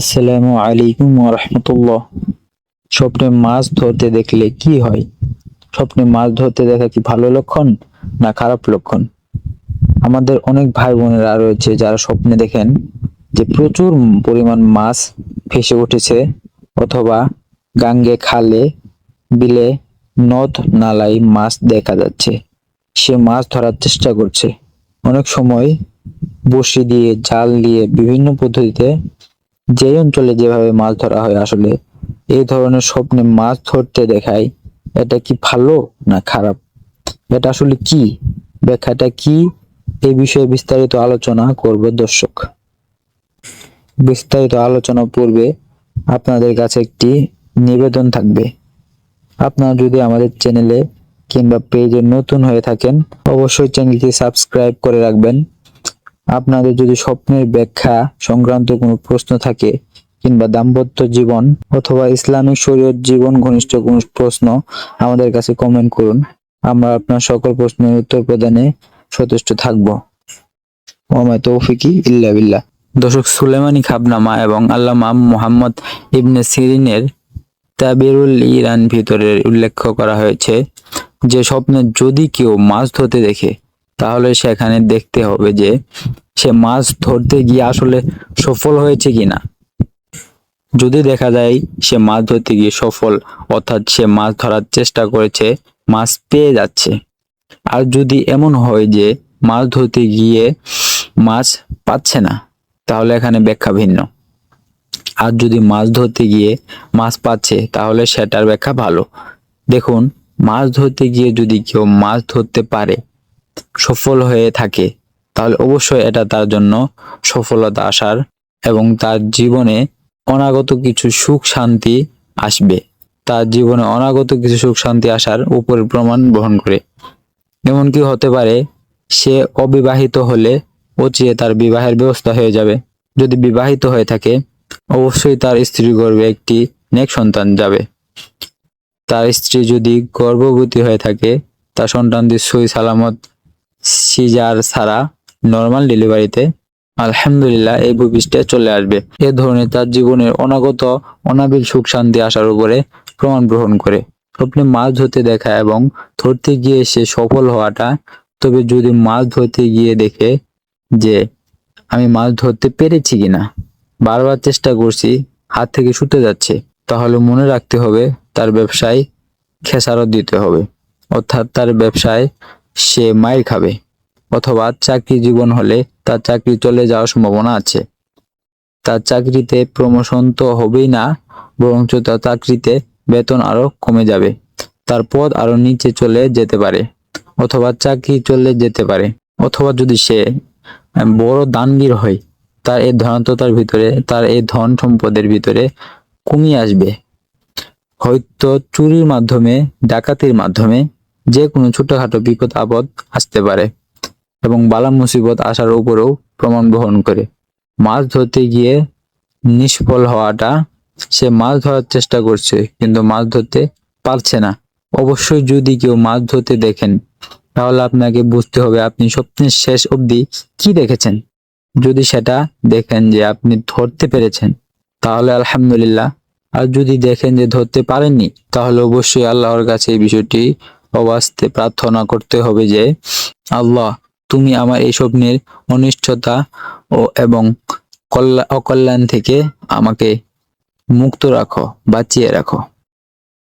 আসসালামু আলাইকুম রহমতুল্লাহ। স্বপ্নে মাছ ধরতে দেখলে কি হয়? স্বপ্নে মাছ ধরতে দেখা কি ভালো লক্ষণ না খারাপ লক্ষণ? আমাদের অনেক ভাই বোনেরা রয়েছে যারা স্বপ্নে দেখেন যে প্রচুর পরিমাণ মাছ ভেসে উঠেছে অথবা গাঙ্গে, খালে, বিলে, নদ নালায় মাছ দেখা যাচ্ছে। সে মাছ ধরার চেষ্টা করছে। অনেক সময় বড়শি দিয়ে, জাল দিয়ে বিভিন্ন পদ্ধতিতে যে অঞ্চলে যেভাবে মাছ ধরা হয় আসলে, এই ধরনের স্বপ্নে মাছ ধরতে দেখায়, এটা কি ভালো না খারাপ? এটা আসলে কি? ব্যাখ্যাটা কি? এই বিষয়ে বিস্তারিত আলোচনা করব দর্শক। বিস্তারিত আলোচনা পূর্বে আপনাদের কাছে একটি নিবেদন থাকবে। আপনারা যদি আমাদের চ্যানেলে কিংবা পেজে নতুন হয়ে থাকেন, অবশ্যই চ্যানেলটি সাবস্ক্রাইব করে রাখবেন। আপনাদের যদি স্বপ্নের ব্যাখ্যা সংক্রান্ত কোনো প্রশ্ন থাকে কিংবা দাম্পত্য জীবন অথবা ইসলামিক শরীয়ত জীবন ঘনিষ্ঠ কোনো প্রশ্ন, আমাদের কাছে কমেন্ট করুন। আমরা আপনার সকল প্রশ্নের উত্তর প্রদানে সচেষ্ট থাকব। ওমায় তৌফিকি ইল্লা বিল্লাহ। দর্শক সুলেমানি খাবনামা এবং আল্লামা মোহাম্মদ ইবনে সিরিনের তাবিরুল ইরান ভিতরে উল্লেখ করা হয়েছে, যে স্বপ্নে যদি কেউ মাছ ধরতে দেখে তাহলে সেখানে দেখতে হবে যে সে মাছ ধরতে গিয়ে আসলে সফল হয়েছে কিনা। যদি দেখা যায় সে মাছ ধরতে গিয়ে সফল, অর্থাৎ সে মাছ ধরার চেষ্টা করেছে, মাছ পেয়ে যাচ্ছে। আর যদি এমন হয় যে মাছ ধরতে গিয়ে মাছ পাচ্ছে না, তাহলে এখানে ব্যাখ্যা ভিন্ন। আর যদি মাছ ধরতে গিয়ে মাছ পাচ্ছে, তাহলে সেটার ব্যাখ্যা ভালো। দেখুন, মাছ ধরতে গিয়ে যদি কেউ মাছ ধরতে পারে সফল হয়ে থাকে, তাহলে অবশ্যই এটা তার জন্য সফলতা আসার এবং তার জীবনে অনাগত কিছু সুখ শান্তি আসবে। তার জীবনে অনাগত কিছু সুখ শান্তি আসার উপরে প্রমাণ বহন করে। এমনকি হতে পারে সে অবিবাহিত হলে অচিরে তার বিবাহের ব্যবস্থা হয়ে যাবে। যদি বিবাহিত হয়ে থাকে, অবশ্যই তার স্ত্রী গর্ভে একটি নেক সন্তান যাবে। তার স্ত্রী যদি গর্ভবতী হয়ে থাকে, তার সন্তানটি সই সালামত সিজার ছাড়া নর্মাল ডেলিভারিতে আলহামদুলিল্লাহ এই ভূপৃষ্ঠে চলে আসবে। এ ধরনের তার জীবনের অনাগত, অনাবিল সুখ শান্তি আসার উপরে প্রমাণ গ্রহণ করে। স্বপ্নে মাছ ধরতে দেখা এবং ধরতে গিয়ে সে সফল হওয়াটা, তবে যদি মাছ ধরতে গিয়ে দেখে যে আমি মাছ ধরতে পেরেছি কিনা, বারবার চেষ্টা করছি, হাত থেকে ছুটে যাচ্ছে, তাহলে মনে রাখতে হবে তার ব্যবসায় খেসারত দিতে হবে। অর্থাৎ তার ব্যবসায় সে মায়ের খাবে, অথবা চাকরি জীবন হলে তার চাকরি চলে যাওয়ার সম্ভাবনা আছে। তার চাকরিতে প্রমোশন তো হবেই না, বরঞ্চ তার চাকরিতে বেতন আরও কমে যাবে, তার পদ আরও নিচে চলে যেতে পারে, অথবা চাকরি চলে যেতে পারে, অথবা যদি সে বড় দানবীর হয়, তার এই ধনাত্মতার ভিতরে, তার এই ধন সম্পদের ভিতরে কমিয়ে আসবে। হয়তো চুরির মাধ্যমে, ডাকাতির মাধ্যমে যে কোনো ছোটখাটো বিপদ আপদ আসতে পারে এবং বালা মুসিবত আসার উপরেও প্রমাণ বহন করে। মাছ ধরতে গিয়ে নিষ্ফল হওয়াটা, সে মাছ ধরার চেষ্টা করছে কিন্তু মাছ ধরতে পারছে না। অবশ্যই যদি কেউ মাছ ধরতে দেখেন, তাহলে আপনাকে বুঝতে হবে আপনি স্বপ্নের শেষ অবধি কি দেখেছেন। যদি সেটা দেখেন যে আপনি ধরতে পেরেছেন, তাহলে আলহামদুলিল্লাহ। আর যদি দেখেন যে ধরতে পারেননি, তাহলে অবশ্যই আল্লাহর কাছে এই বিষয়টি অবাস্তে প্রার্থনা করতে হবে যে, আল্লাহ, তুমি আমার এই স্বপ্নের অনিষ্টতা ও এবং কল্যা- অকল্যাণ থেকে আমাকে মুক্ত রাখো, বাঁচিয়ে রাখো।